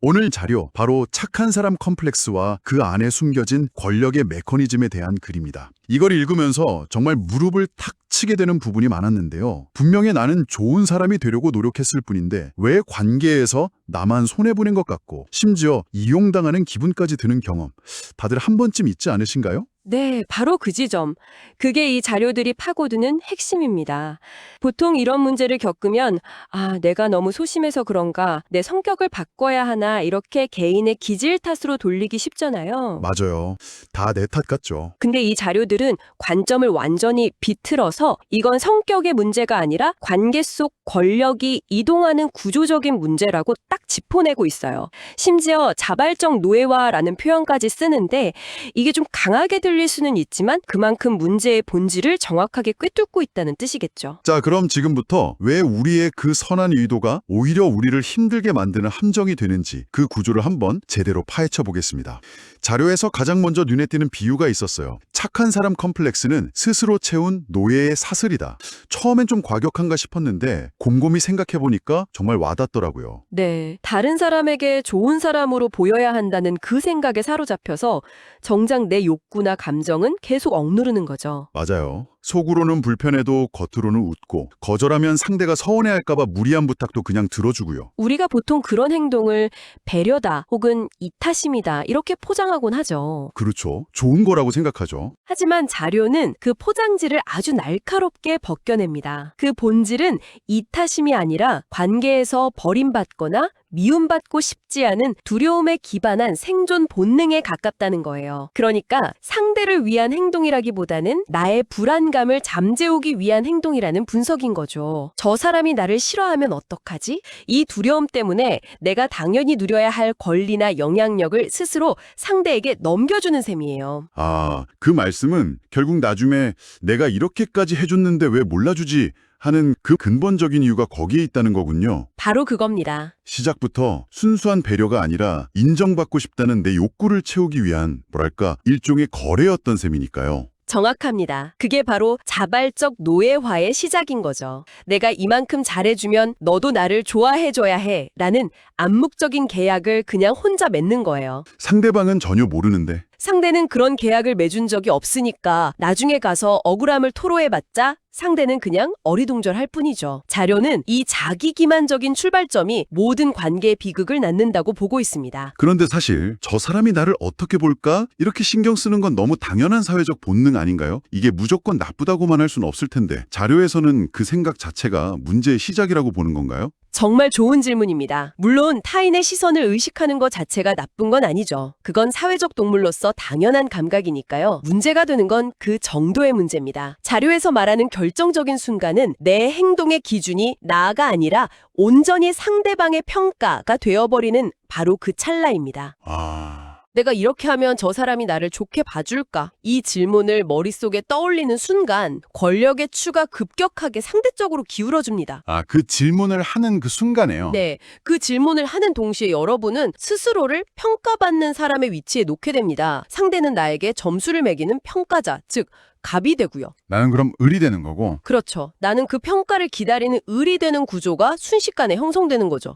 오늘 자료 바로 착한 사람 컴플렉스와 그 안에 숨겨진 권력의 메커니즘에 대한 글입니다. 이걸 읽으면서 정말 무릎을 탁 치게 되는 부분이 많았는데요. 분명히 나는 좋은 사람이 되려고 노력했을 뿐인데 왜 관계에서 나만 손해보는 것 같고 심지어 이용당하는 기분까지 드는 경험 다들 한 번쯤 있지 않으신가요? 네, 바로 그 지점. 그게 이 자료들이 파고드는 핵심입니다. 보통 이런 문제를 겪으면, 아, 내가 너무 소심해서 그런가, 내 성격을 바꿔야 하나, 이렇게 개인의 기질 탓으로 돌리기 쉽잖아요. 맞아요. 다 내 탓 같죠. 근데 이 자료들은 관점을 완전히 비틀어서 이건 성격의 문제가 아니라 관계 속 권력이 이동하는 구조적인 문제라고 딱 짚어내고 있어요. 심지어 자발적 노예화라는 표현까지 쓰는데 이게 좀 강하게 들릴 수는 있지만 그만큼 문제의 본질을 정확하게 꿰뚫고 있다는 뜻이겠죠. 자, 그럼 지금부터 왜 우리의 그 선한 의도가 오히려 우리를 힘들게 만드는 함정이 되는지 그 구조를 한번 제대로 파헤쳐 보겠습니다. 자료에서 가장 먼저 눈에 띄는 비유가 있었어요. 착한 사람 컴플렉스는 스스로 채운 노예의 사슬이다. 처음엔 좀 과격한가 싶었는데 곰곰이 생각해 보니까 정말 와닿더라고요. 네. 다른 사람에게 좋은 사람으로 보여야 한다는 그 생각에 사로잡혀서 정작 내 욕구나 감정은 계속 억누르는 거죠. 맞아요. 속으로는 불편해도 겉으로는 웃고 거절하면 상대가 서운해할까봐 무리한 부탁도 그냥 들어주고요. 우리가 보통 그런 행동을 배려다 혹은 이타심이다 이렇게 포장하곤 하죠. 그렇죠. 좋은 거라고 생각하죠. 하지만 자료는 그 포장지를 아주 날카롭게 벗겨냅니다. 그 본질은 이타심이 아니라 관계에서 버림받거나 미움받고 싶지 않은 두려움에 기반한 생존 본능에 가깝다는 거예요. 그러니까 상대를 위한 행동이라기보다는 나의 불안감을 잠재우기 위한 행동이라는 분석인 거죠. 저 사람이 나를 싫어하면 어떡하지? 이 두려움 때문에 내가 당연히 누려야 할 권리나 영향력을 스스로 상대에게 넘겨주는 셈이에요. 아, 그 말씀은 결국 나중에 내가 이렇게까지 해줬는데 왜 몰라주지 하는 그 근본적인 이유가 거기에 있다는 거군요. 바로 그겁니다. 시작부터 순수한 배려가 아니라 인정받고 싶다는 내 욕구를 채우기 위한 뭐랄까 일종의 거래였던 셈이니까요. 정확합니다. 그게 바로 자발적 노예화의 시작인 거죠. 내가 이만큼 잘해주면 너도 나를 좋아해줘야 해. 라는 암묵적인 계약을 그냥 혼자 맺는 거예요. 상대방은 전혀 모르는데 상대는 그런 계약을 맺은 적이 없으니까 나중에 가서 억울함을 토로해봤자 상대는 그냥 어리둥절할 뿐이죠. 자료는 이 자기 기만적인 출발점이 모든 관계의 비극을 낳는다고 보고 있습니다. 그런데 사실 저 사람이 나를 어떻게 볼까? 이렇게 신경 쓰는 건 너무 당연한 사회적 본능 아닌가요? 이게 무조건 나쁘다고만 할 수는 없을 텐데 자료에서는 그 생각 자체가 문제의 시작이라고 보는 건가요? 정말 좋은 질문입니다. 물론 타인의 시선을 의식하는 것 자체가 나쁜 건 아니죠. 그건 사회적 동물로서 당연한 감각이니까요. 문제가 되는 건 그 정도의 문제입니다. 자료에서 말하는 결정적인 순간은 내 행동의 기준이 나가 아니라 온전히 상대방의 평가가 되어버리는 바로 그 찰나입니다. 아... 내가 이렇게 하면 저 사람이 나를 좋게 봐줄까? 이 질문을 머릿속에 떠올리는 순간 권력의 추가 급격하게 상대적으로 기울어집니다. 아, 그 질문을 하는 그 순간에요. 네, 그 질문을 하는 동시에 여러분은 스스로를 평가받는 사람의 위치에 놓게 됩니다. 상대는 나에게 점수를 매기는 평가자, 즉 갑이 되고요. 나는 그럼 을이 되는 거고 그렇죠. 나는 그 평가를 기다리는 을이 되는 구조가 순식간에 형성되는 거죠.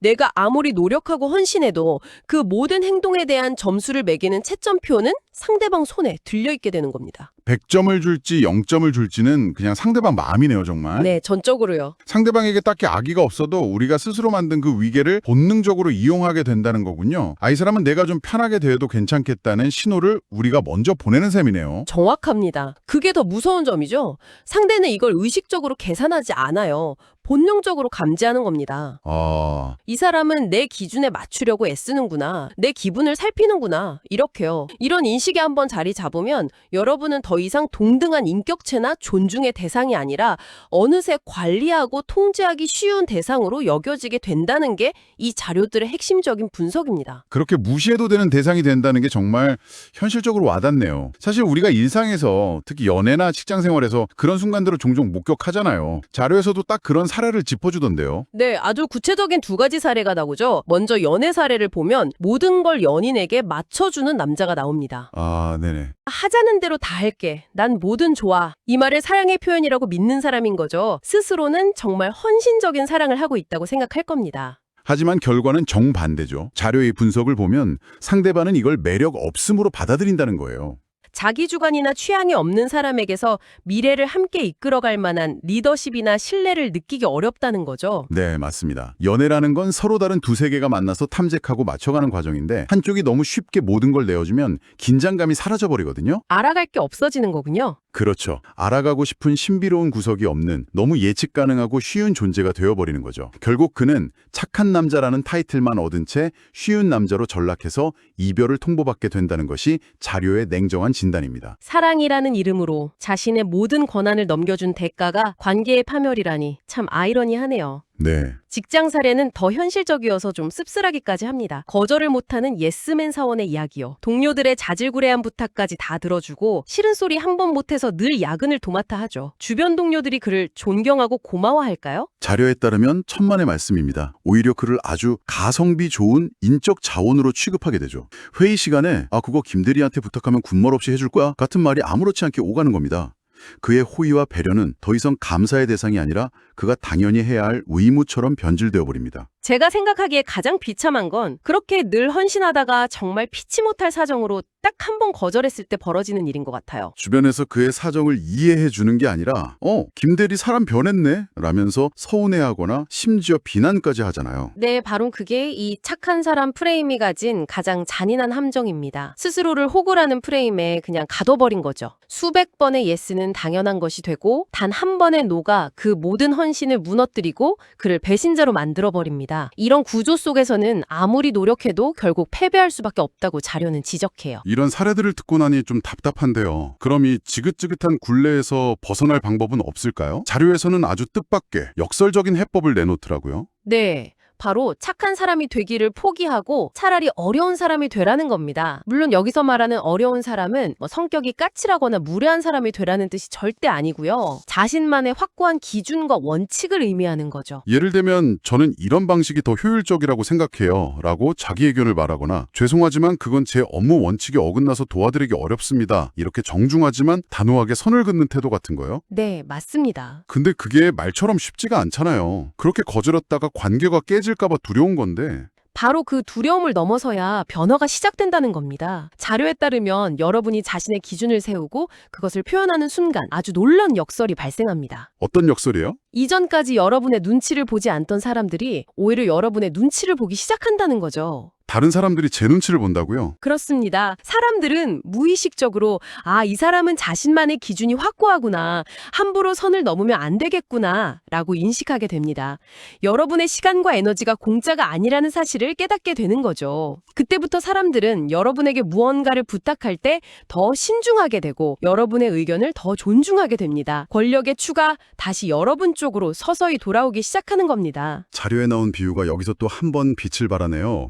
내가 아무리 노력하고 헌신해도 그 모든 행동에 대한 점수를 매기는 채점표는 상대방 손에 들려있게 되는 겁니다. 100점을 줄지 0점을 줄지는 그냥 상대방 마음이네요, 정말. 네, 전적으로요. 상대방에게 딱히 악의가 없어도 우리가 스스로 만든 그 위계를 본능적으로 이용하게 된다는 거군요. 아, 이 사람은 내가 좀 편하게 대해도 괜찮겠다는 신호를 우리가 먼저 보내는 셈이네요. 정확합니다. 그게 더 무서운 점이죠. 상대는 이걸 의식적으로 계산하지 않아요. 본능적으로 감지하는 겁니다. 아, 이 사람은 내 기준에 맞추려고 애쓰는구나. 내 기분을 살피는구나. 이렇게요. 이런 인식이 한번 자리 잡으면 여러분은 더 이상 동등한 인격체나 존중의 대상이 아니라 어느새 관리하고 통제하기 쉬운 대상으로 여겨지게 된다는 게 이 자료들의 핵심적인 분석입니다. 그렇게 무시해도 되는 대상이 된다는 게 정말 현실적으로 와닿네요. 사실 우리가 일상에서 특히 연애나 직장 생활에서 그런 순간들을 종종 목격하잖아요. 자료에서도 딱 그런 사례를 짚어주던데요. 네, 아주 구체적인 두 가지 사례가 나오죠. 먼저 연애 사례를 보면 모든 걸 연인에게 맞춰주는 남자가 나옵니다. 아, 네네. 하자는 대로 다 할게. 난 뭐든 좋아. 이 말을 사랑의 표현이라고 믿는 사람인 거죠. 스스로는 정말 헌신적인 사랑을 하고 있다고 생각할 겁니다. 하지만 결과는 정반대죠. 자료의 분석을 보면 상대방은 이걸 매력 없음으로 받아들인다는 거예요. 자기 주관이나 취향이 없는 사람에게서 미래를 함께 이끌어갈 만한 리더십이나 신뢰를 느끼기 어렵다는 거죠. 네, 맞습니다. 연애라는 건 서로 다른 두세 개가 만나서 탐색하고 맞춰가는 과정인데 한쪽이 너무 쉽게 모든 걸 내어주면 긴장감이 사라져버리거든요. 알아갈 게 없어지는 거군요. 그렇죠. 알아가고 싶은 신비로운 구석이 없는 너무 예측 가능하고 쉬운 존재가 되어버리는 거죠. 결국 그는 착한 남자라는 타이틀만 얻은 채 쉬운 남자로 전락해서 이별을 통보받게 된다는 것이 자료의 냉정한 진단입니다. 사랑이라는 이름으로 자신의 모든 권한을 넘겨준 대가가 관계의 파멸이라니 참 아이러니하네요. 네. 직장 사례는 더 현실적이어서 좀 씁쓸하기까지 합니다. 거절을 못하는 예스맨 사원의 이야기요. 동료들의 자질구레한 부탁까지 다 들어주고 싫은 소리 한 번 못해서 늘 야근을 도맡아 하죠. 주변 동료들이 그를 존경하고 고마워할까요? 자료에 따르면 천만의 말씀입니다. 오히려 그를 아주 가성비 좋은 인적 자원으로 취급하게 되죠. 회의 시간에 아 그거 김대리한테 부탁하면 군말 없이 해줄 거야 같은 말이 아무렇지 않게 오가는 겁니다. 그의 호의와 배려는 더 이상 감사의 대상이 아니라 그가 당연히 해야 할 의무처럼 변질되어 버립니다. 제가 생각하기에 가장 비참한 건 그렇게 늘 헌신하다가 정말 피치 못할 사정으로 딱 한 번 거절했을 때 벌어지는 일인 것 같아요. 주변에서 그의 사정을 이해해 주는 게 아니라 어 김대리 사람 변했네 라면서 서운해하거나 심지어 비난까지 하잖아요. 네, 바로 그게 이 착한 사람 프레임이 가진 가장 잔인한 함정입니다. 스스로를 호구라는 프레임에 그냥 가둬버린 거죠. 수백 번의 예스는 당연한 것이 되고 단 한 번의 노가 그 모든 헌신을 무너뜨리고 그를 배신자로 만들어버립니다. 이런 구조 속에서는 아무리 노력해도 결국 패배할 수밖에 없다고 자료는 지적해요. 이런 사례들을 듣고 나니 좀 답답한데요. 그럼 이 지긋지긋한 굴레에서 벗어날 방법은 없을까요? 자료에서는 아주 뜻밖의 역설적인 해법을 내놓더라고요. 네. 바로 착한 사람이 되기를 포기하고 차라리 어려운 사람이 되라는 겁니다. 물론 여기서 말하는 어려운 사람은 뭐 성격이 까칠하거나 무례한 사람이 되라는 뜻이 절대 아니고요. 자신만의 확고한 기준과 원칙을 의미하는 거죠. 예를 들면 저는 이런 방식이 더 효율적이라고 생각해요 라고 자기 의견을 말하거나 죄송하지만 그건 제 업무 원칙에 어긋나서 도와드리기 어렵습니다. 이렇게 정중하지만 단호하게 선을 긋는 태도 같은 거요. 네, 맞습니다. 근데 그게 말처럼 쉽지가 않잖아요. 그렇게 거절했다가 관계가 깨질 까봐 두려운 건데 바로 그 두려움을 넘어서야 변화가 시작된다는 겁니다. 자료에 따르면 여러분이 자신의 기준을 세우고 그것을 표현하는 순간 아주 놀라운 역설이 발생합니다. 어떤 역설이에요? 이전까지 여러분의 눈치를 보지 않던 사람들이 오히려 여러분의 눈치를 보기 시작한다는 거죠. 다른 사람들이 제 눈치를 본다고요? 그렇습니다. 사람들은 무의식적으로 아, 이 사람은 자신만의 기준이 확고하구나. 함부로 선을 넘으면 안 되겠구나. 라고 인식하게 됩니다. 여러분의 시간과 에너지가 공짜가 아니라는 사실을 깨닫게 되는 거죠. 그때부터 사람들은 여러분에게 무언가를 부탁할 때 더 신중하게 되고 여러분의 의견을 더 존중하게 됩니다. 권력의 추가 다시 여러분 쪽으로 서서히 돌아오기 시작하는 겁니다. 자료에 나온 비유가 여기서 또 한 번 빛을 발하네요.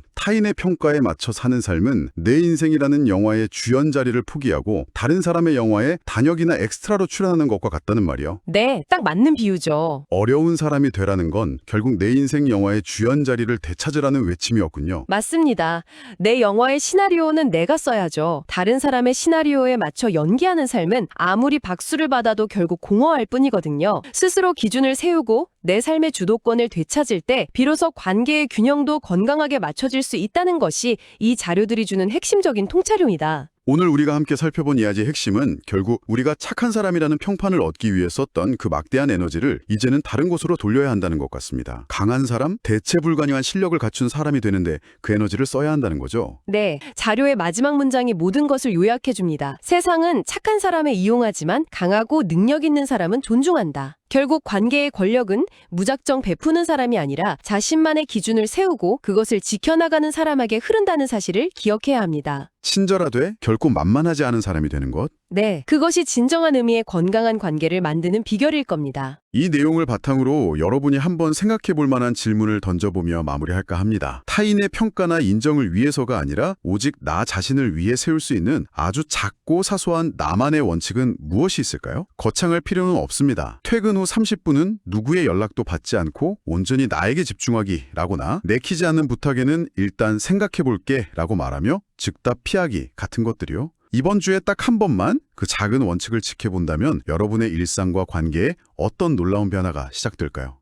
타인의 평가에 맞춰 사는 삶은 내 인생이라는 영화의 주연 자리를 포기하고 다른 사람의 영화에 단역이나 엑스트라로 출연하는 것과 같다는 말이요. 네, 딱 맞는 비유죠. 어려운 사람이 되라는 건 결국 내 인생 영화의 주연 자리를 되찾으라는 외침이었군요. 맞습니다. 내 영화의 시나리오는 내가 써야죠. 다른 사람의 시나리오에 맞춰 연기하는 삶은 아무리 박수를 받아도 결국 공허할 뿐이거든요. 스스로 기준을 세우고 내 삶의 주도권을 되찾을 때 비로소 관계의 균형도 건강하게 맞춰질 수 있다는 것이 이 자료들이 주는 핵심적인 통찰용이다. 오늘 우리가 함께 살펴본 이야기의 핵심은 결국 우리가 착한 사람이라는 평판을 얻기 위해 썼던 그 막대한 에너지를 이제는 다른 곳으로 돌려야 한다는 것 같습니다. 강한 사람, 대체 불가능한 실력을 갖춘 사람이 되는데 그 에너지를 써야 한다는 거죠. 네, 자료의 마지막 문장이 모든 것을 요약해 줍니다. 세상은 착한 사람을 이용하지만 강하고 능력 있는 사람은 존중한다. 결국 관계의 권력은 무작정 베푸는 사람이 아니라 자신만의 기준을 세우고 그것을 지켜나가는 사람에게 흐른다는 사실을 기억해야 합니다. 친절하되 결코 만만하지 않은 사람이 되는 것. 네, 그것이 진정한 의미의 건강한 관계를 만드는 비결일 겁니다. 이 내용을 바탕으로 여러분이 한번 생각해 볼 만한 질문을 던져보며 마무리할까 합니다. 타인의 평가나 인정을 위해서가 아니라 오직 나 자신을 위해 세울 수 있는 아주 작고 사소한 나만의 원칙은 무엇이 있을까요? 거창할 필요는 없습니다. 퇴근 후 30분은 누구의 연락도 받지 않고 온전히 나에게 집중하기 라거나 내키지 않는 부탁에는 일단 생각해 볼게 라고 말하며 즉답 피하기 같은 것들이요. 이번 주에 딱 한 번만 그 작은 원칙을 지켜본다면 여러분의 일상과 관계에 어떤 놀라운 변화가 시작될까요?